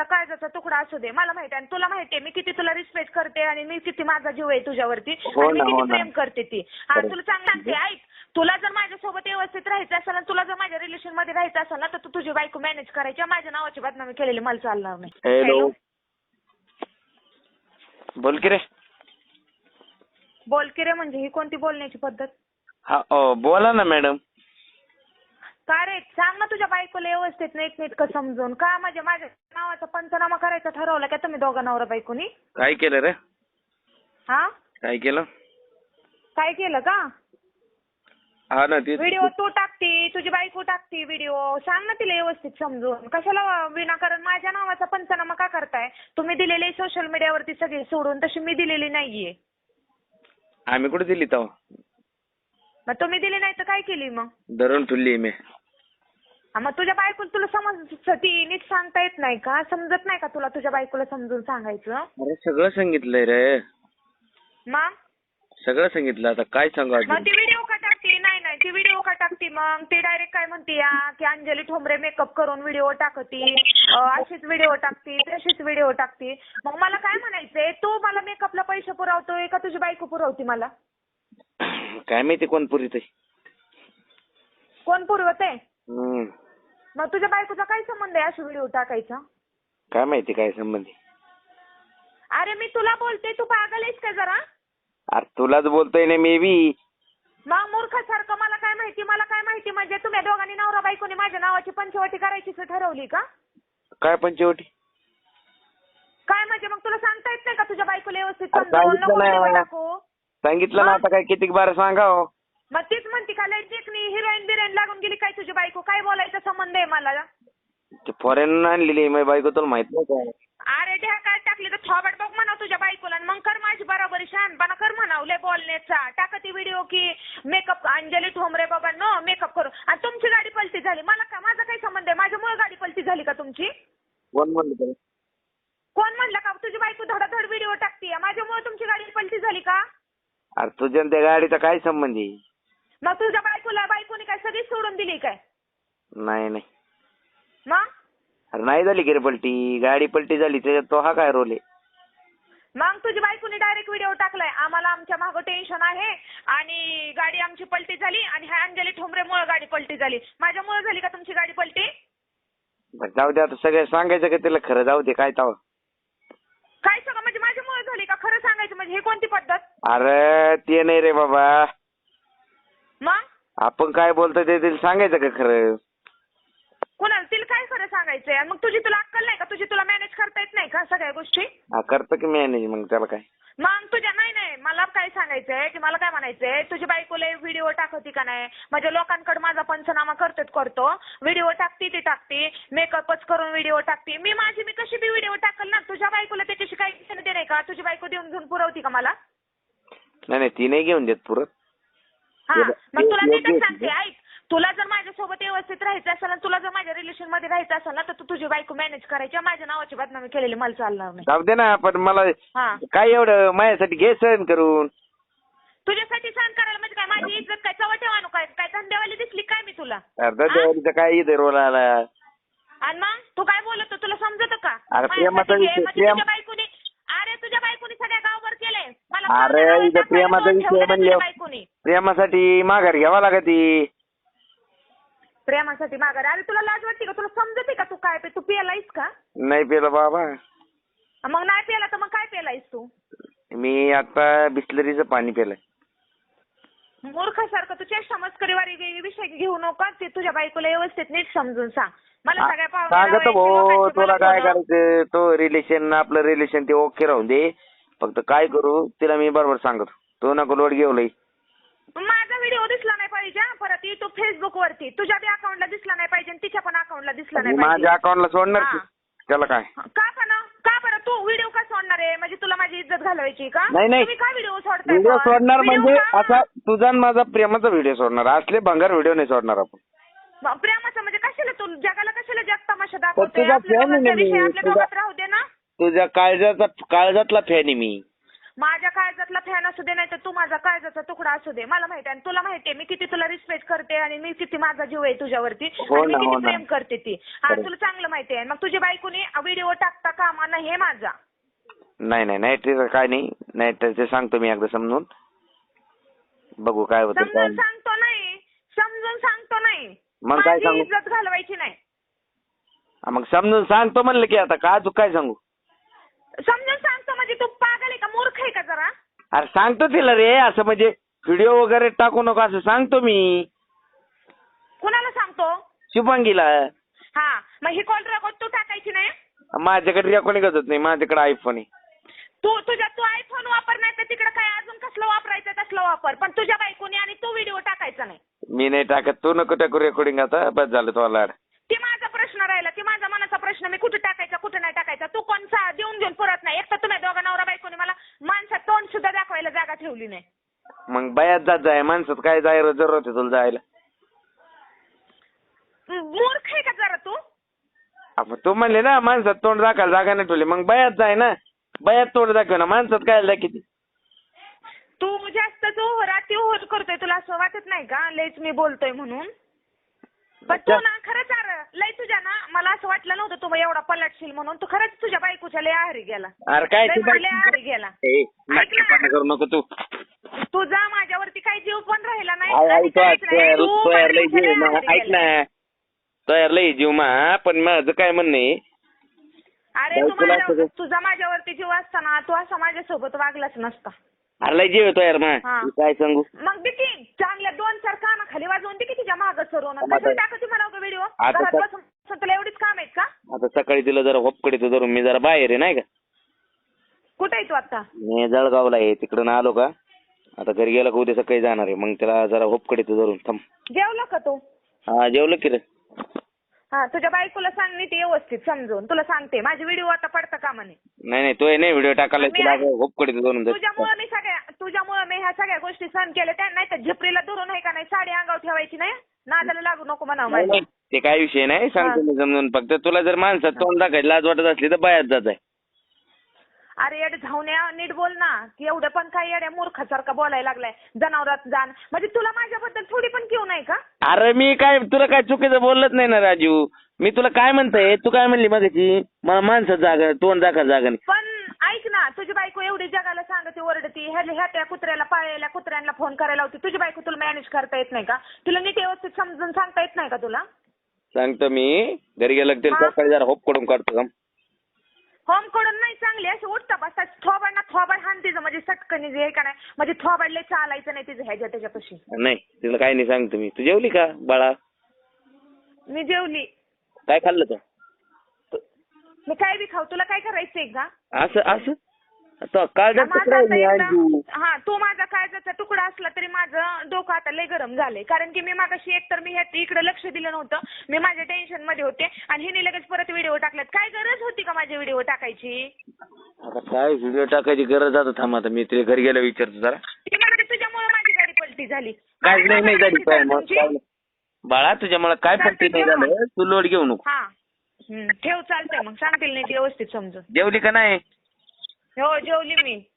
माझा काळजाचा तुकडा असू दे मला माहिती आहे आणि तुला माहिती आहे मी किती तुला रिस्पेक्ट करते आणि मी किती माझा जीव आहे तुझ्यावरती हो आणि मी ना, हो किती ना. प्रेम करते ती. हा. तुला चांगलं सांगते ऐक तुला जर माझ्यासोबत व्यवस्थित राहायचं असेल आणि तुला जर माझ्या रिलेशनमध्ये राहायचं असेल ना तर तू तुझी बायको मॅनेज करायची माझ्या नावाची बदनामी केलेली मला चालणार नाही. हॅलो बोल की रे. बोल की रे म्हणजे ही कोणती बोलण्याची पद्धत? हा अ, बोला ना मॅडम. का रे सांग ना तुझ्या बायकोला व्यवस्थित नीटनेटकं समजून. का म्हणजे माझ्या नावाचा पंचनामा करायचा ठरवला का तुम्ही दोघा नवरा बायकोनी? काय केलं रे? हा? काय केलं? काय केलं का? हा ना ते व्हिडिओ तू टाकते तुझी बायको टाकते व्हिडिओ. सांग ना तिला व्यवस्थित समजून. कशाला विनाकारण माझ्या नावाचा पंचनामा का करताय? तुम्ही दिलेले सोशल मीडियावरती सगळे सोडून तशी मी दिलेली नाहीये. आम्ही कुठे दिली तेव्हा मग तुम्ही दिली नाही तर काय केली मग? धरून ठुली मी. मग तुझ्या बायकोला तुला समज ती नीट सांगता येत नाही का? समजत नाही का तुला तुझ्या बायकोला समजून सांगायचं? अरे सगळं सांगितलंय रे. मग? सगळं सांगितलं. आता काय सांगू मग अजून ती व्हिडिओ का टाकते? नाही नाही ती व्हिडिओ का टाकते मग? ती डायरेक्ट काय म्हणते या की अंजली ठोंबरे मेकअप करून व्हिडिओ टाकते अं, अशीच व्हिडिओ टाकते तशीच व्हिडिओ टाकते. मग मला काय म्हणायचंय? तू मला मेकअपला पैसे पुरवतोय का? तुझी बायको पुरवते मला? काय माहिती कोण पुरी ते कोण पुरवत आहे हम्म. मग तुझ्या बायकोचा काय संबंध आहे? अशी व्हिडिओ टाकायचा? काय माहिती काय संबंधी अरे मी तुला बोलते तू पागल आहेस का जरा? अरे तुलाच बोलतोय ना मी बी. मग मूर्खासारखं मला काय माहिती मला काय माहिती? म्हणजे तुम्ही दोघांनी नवरा बायकोनी माझ्या नावाची पंचवटी करायची असं ठरवली का? काय पंचवटी? काय म्हणजे मग तुला सांगता येत नाही का तुझ्या बायकोला व्यवस्थित अरे समजावून? सांगितलं नको नाही. टाकू सांगितलं ना? आता काय किती बार सांगाव मग तीच म्हणते का लय देखणी हिरोईन बिरोईन लागून गेली काय तुझी बायको? काय बोलायचा संबंध आहे मला? ते फॉरेन आणलेली माझी बायको तुला माहीत नाही काय अरे ढ्या काय टाकली तर थोबड बघ म्हणाव तुझ्या बायकोला आणि मग कर माझी बरोबरी शहाणपणा कर म्हणाव लय बोलण्याचा. टाका ती व्हिडिओ की मेकअप अंजली ठोंबरे बाबा नो मेकअप करू. आणि तुमची गाडी पलटी झाली. मला का? माझा काय संबंध आहे? माझ्यामुळे गाडी पलटी झाली का तुमची? कोण म्हणलं तुला? कोण म्हणलं का? तुझी बायको धडाधड व्हिडिओ टाकते माझ्यामुळे तुमची गाडी पलटी झाली का? अरे तुझ्या आणि त्या गाडीचा काय संबंध आहे? सगळी सोडून दिली काय? नाही नाही. मग? अरे नाही झाली की रे पलटी. गाडी पलटी झाली त्याच्यात तो हा काय रोल आहे? मग तुझी बायकोने डायरेक्ट व्हिडिओ टाकलाय. आम्हाला आमच्या मागं टेन्शन आहे आणि गाडी आमची पलटी झाली आणि ह्या अंजली ठोंबरेमुळे गाडी पलटी झाली. माझ्यामुळे झाली का तुमची गाडी पलटी? बरं जाऊ दे आता. सगळं सांगायचं का तिला? खरं जाऊ दे काय तवा. काय सगळं म्हणजे माझ्यामुळे झाली का? खरं सांगायचं म्हणजे हे कोणती पद्धत? अरे ते नाही रे बाबा. आपण काय बोलतो ते तिला सांगायचं का खरं? कोणाला? तिला काय खरं सांगायचंय? आणि मग तुझी तुला अक्कल नाही का? तुझी तुला मॅनेज करता येत नाही का सगळ्या गोष्टी? हा करतो की मॅनेज मग त्याला काय? मग तुझ्या नाही नाही. मला काय सांगायचंय की मला काय म्हणायचंय? तुझी बायकोला व्हिडिओ टाकती का नाही? म्हणजे लोकांकडे माझा पंचनामा करतोच करतो. व्हिडिओ टाकते ती टाकते. मेकअपच करून व्हिडिओ टाकते. मी माझी मी कशी बी व्हिडिओ टाकल ना? तुझ्या बायकोला त्याच्याशी काही घेणं आहे का? तुझी बायको देऊन घेऊन पुरवती का मला? नाही नाही ती नाही घेऊन देत पुरत. हा मग तुला नीटच सांगते ऐक. तुला जर माझ्यासोबत व्यवस्थित राहायचं असेल आणि तुला जर माझ्या रिलेशनमध्ये राहायचं असेल ना तर तू तुझी बायको मॅनेज करायची माझ्या नावाची बदनामी केलेली मला चालणार नाही. जाऊ दे ना पण मला हा. काय एवढं माझ्यासाठी घे सहन करून. तुझ्यासाठी सहन करायला म्हणजे काय? माझी इज्जत काय? चव ठेवानो काय काय धंदेवाली दिसली काय मी तुला? अर्धा हा? काय इथे रोल आला? आणि मग? तू काय बोलतो तुला समजत का? अरे प्रेमाचा माझ्यासाठी विषय- घे, म्हणजे प्रेम- तुझ्या बायकोनी अरे तुझ्या बायकोनी सगळ्या गावभर केलंय. मला अरे इथं प्रेमाचा विषय ठेवलं म्हणले तुझ्या बायकोनी प्रेमासाठी माघार घ्यावा लागती प्रेमासाठी माघार. अरे तुला लाज वाटते का? तुला समजते का तू काय पे तू पियालायस का? नाही पेलं बाबा. मग नाही पियाला तर मग काय पेलायस तू? मी आता बिस्लरीचं पाणी पेलंय. मूर्खासारखं तू चेष्टा मस्करीवारी वे- विषय घेऊ नका ते तुझ्या बायकोला व्यवस्थित नीट समजून सांग. मला सगळ्या पाहुण्या सांगतो रावळ्याची, भाऊ तुला काय. करायचं तो रिलेशन आपलं रिलेशन ते ओके राहून दे. फक्त काय करू तिला मी बरोबर सांगतो. तो नको लोड घेऊ लई. माझा व्हिडिओ दिसला नाही पाहिजे हा, परत युट्यूब फेसबुक वरती. तुझ्या बी अकाउंटला दिसला नाही पाहिजे आणि तिच्या पण अकाउंटला दिसला नाही पाहिजे. माझ्या अकाउंटला सोडणार. की? त्याला काय? का पण का बरं? तू व्हिडिओ का सोडणार आहे? म्हणजे तुला माझी इज्जत घालवायची का? नाही, नाही. तुम्ही काय व्हिडिओ सोडताय व्हिडिओ पण? सोडणार Video म्हणजे का? असा तुझा आणि माझा प्रेमाचा व्हिडिओ सोडणार. असले भंगार व्हिडिओ नाही सोडणार आपण. मग प्रेमाचं म्हणजे कशाला तू? जगाला कशाला जग तमाशा दाखवते तुझा आपल्या fan आहे मी, विषय आपल्या तुझा- दोघात राहू दे ना. तुझ्या काळजाचा काळजातला फॅन आहे मी. माझ्या काळजातला फॅन असू दे नाही तर तू माझा काळजाचा तुकडा असू दे. मला माहिती आहे आणि तुला माहिती आहे मी किती तुला रिस्पेक्ट करते आणि मी किती माझा जीव आहे तुझ्यावरती हो आणि ना, मी हो किती ना. प्रेम करते ती. हा. तुला चांगलं माहिती आहे. मग तुझ्या बायकोनी व्हिडिओ टाकता कामा नाही हे माझा. नाही नाही नाईटचं काय नाही. नाईटचं सांगतो मी एकदा समजून. बघू काय होतं काय समजून सांगतो नाही. समजून सांगतो नाही. मग काय माझी सांगू? इज्जत घालवायची नाही. हा, मग समजून सांगतो म्हणलं की आता काय तू काय सांगू? समजून सांगतो म्हणजे तू पागल आहे का? मूर्ख आहे का जरा? अरे सांगतो तिला रे असं म्हणजे व्हिडिओ वगैरे टाकू नको असं सांगतो मी. कुणाला सांगतो? शुभांगीला. हा मग ही कॉल रेकॉर्ड तू टाकायची नाही? माझ्याकडे रेकॉर्डिंग होत नाही माझ्याकडे आयफोन आहे. तू तुझ्या तू आयफोन वापर नाही तर तिकडे काय अजून कसलं वापरायचं तसलं वापर. पण तुझ्या बायकोने आणि तू व्हिडिओ टाकायचा नाही. मी नाही टाकत तू नको टाकू रेकॉर्डिंग आता बस झालं तुला लाड ती माझा प्रश्न राहिला ती माझा मनाचा प्रश्न मी कुठे टाकायचा कुठे नाही टाकायचा तू कोणचा देऊन घेऊन पुरत नाही. एक तर तुम्ही दोघा नवरा बायकोने मला माणसात तोंड सुद्धा दाखवायला जागा ठेवली नाही. मग बयात जात जाय माणसात काय जायला जरूरत आहे तुला जायला. मूर्ख आहे का जरा तू? आपण तू म्हणले ना माणसात तोंड दाखवायला जागा नाही ठेवली. मग बयात जाय ना. बयात तोंड दाखव ना माणसात काय दाखवते तू जास्त तू राती ओव्हर करतोय तुला असं वाटत नाही का? लयच मी बोलतोय म्हणून. पण तू ना खरंच अरे लय तुझ्या ना मला असं वाटलं नव्हतं तू एवढा पलटशील म्हणून. तू खरंच तुझ्या बायकोच्या लय आहारी गेला. अरे काय लय तू लय आहारी गेला. ए, ऐक नाटकेपणा ना. करू नको तू. तुझा माझ्यावरती काही जीव पण राहिला नाही. आय- आणि ऐक तू काहीच नाही. तू तयार लय जीव मा आहारी ऐक गेला. ना. तयार लय जीव मा पण माझं काय म्हणणं आहे? अरे तू बायकोला माझ्या असं- तुझा माझ्यावरती जीव असताना तू असा माझ्यासोबत वागलाच नसता. अरे लय जीव आहे तयार मा हा. मी काय सांगू? मग दे की चांगल्या दोन चार काना खाली वाजवून दे की तिच्या मागं सरून. आता- कशाला टाकते मला व्हिडिओ आता घरात तर- बसून बसून तुला एवढीच काम आहेत का? आता सकाळी तिला जरा होपकडीत धरून मी जरा बाहेर आहे नाही का? कुठे आहे तू आता? मी जळगावला आहे तिकडून आलो का? आता घरी गेला का उद्या सकाळी जाणार आहे. मग त्याला जरा होपकडीत धरून थांब. जेवला का तू? हा जेवलं की रे. हा तुझ्या बायकोला सांग नीट व्यवस्थित समजून. तुला सांगते माझे व्हिडिओ आता पडता कामा नये नाही नाही तो आहे नाही व्हिडिओ टाकायला मी तिला. तुझ्यामुळे मी सगळ्या तुझ्यामुळे मी ह्या सगळ्या गोष्टी सहन केल्या त्या नाही तर झिपरीला धरून आहे का नाही साडी अंगावर ठेवायची नाही? नादाला लागू नको म्हणावं नाही, माझ्या. नाही, ते काय विषय नाही सांगतो. मी समजून. फक्त तुला जर माणसात तोंड दाखायची लाज वाटत असली तर बाहेर जात आहे अरे येड धावण्या नीट बोल ना की एवढं पण काय येड्या मूर्खासारखा बोलायला लागलाय. जनावरात जाण. म्हणजे तुला माझ्याबद्दल थोडी पण किव नाही का? अरे मी काय तुला काय चुकीचं बोलत नाही ना राजू. मी तुला काय म्हणतोय तू काय म्हणली मगाची मला माणसात जागा तोंड दाखल जागा नाही पण ऐक ना तुझी बायको एवढी जगाला सांगते ओरडती. ह्या ह्या त्या कुत्र्याला पाळलेल्या कुत्र्यांना फोन करायला होती तुझी बायको तुला मॅनेज करता येत नाही का? तुला नीट व्यवस्थित समजून सांगता येत नाही का तुला? सांगतो मी. घरी गेलं हा. सकाळी जरा होपकडून काढतो. होमकडून नाही चांगली अशी उठता बसता थोबाड ना थोबाड हाण तिचं म्हणजे सटकन जे आहे का नाही? म्हणजे थोबाडले चालायचं नाही तिचं ह्याच्या त्याच्यापाशी. नाही तिला काय नाही सांगतो मी. तू जेवली का बाळा? मी जेवली. काय खाल्लं तू? मी काय बी खाऊ तुला काय करायचंय का? असं असं? माझा आता एकदा- राजू. हा तू माझा काळजाचा तुकडा असला तरी माझं डोकं आता लय गरम झालंय. कारण की मी मागाशी एकतर मी ह्या- इकडे लक्ष दिलं नव्हतं. मी माझ्या टेन्शनमध्ये होते आणि हिने लगेच परत व्हिडिओ टाकल्यात. काय गरज होती का माझे व्हिडिओ टाकायची? आता काय व्हिडिओ टाकायची गरज आता थांब आता मी तिला घरी गेला विचारतो जरा. ती म्हणते तुझ्यामुळे माझी गाडी पलटी झाली. काय नाही नाही झाली काय मग तुमची? काय नाही. बाळा तुझ्यामुळे काय पट्टी नाही झालं तू लोड घेऊ नको. हा. ठेव चालतंय मग. सांगतील नाही व्यवस्थित समजून. जेवली का नाही? Jo, jo Limi.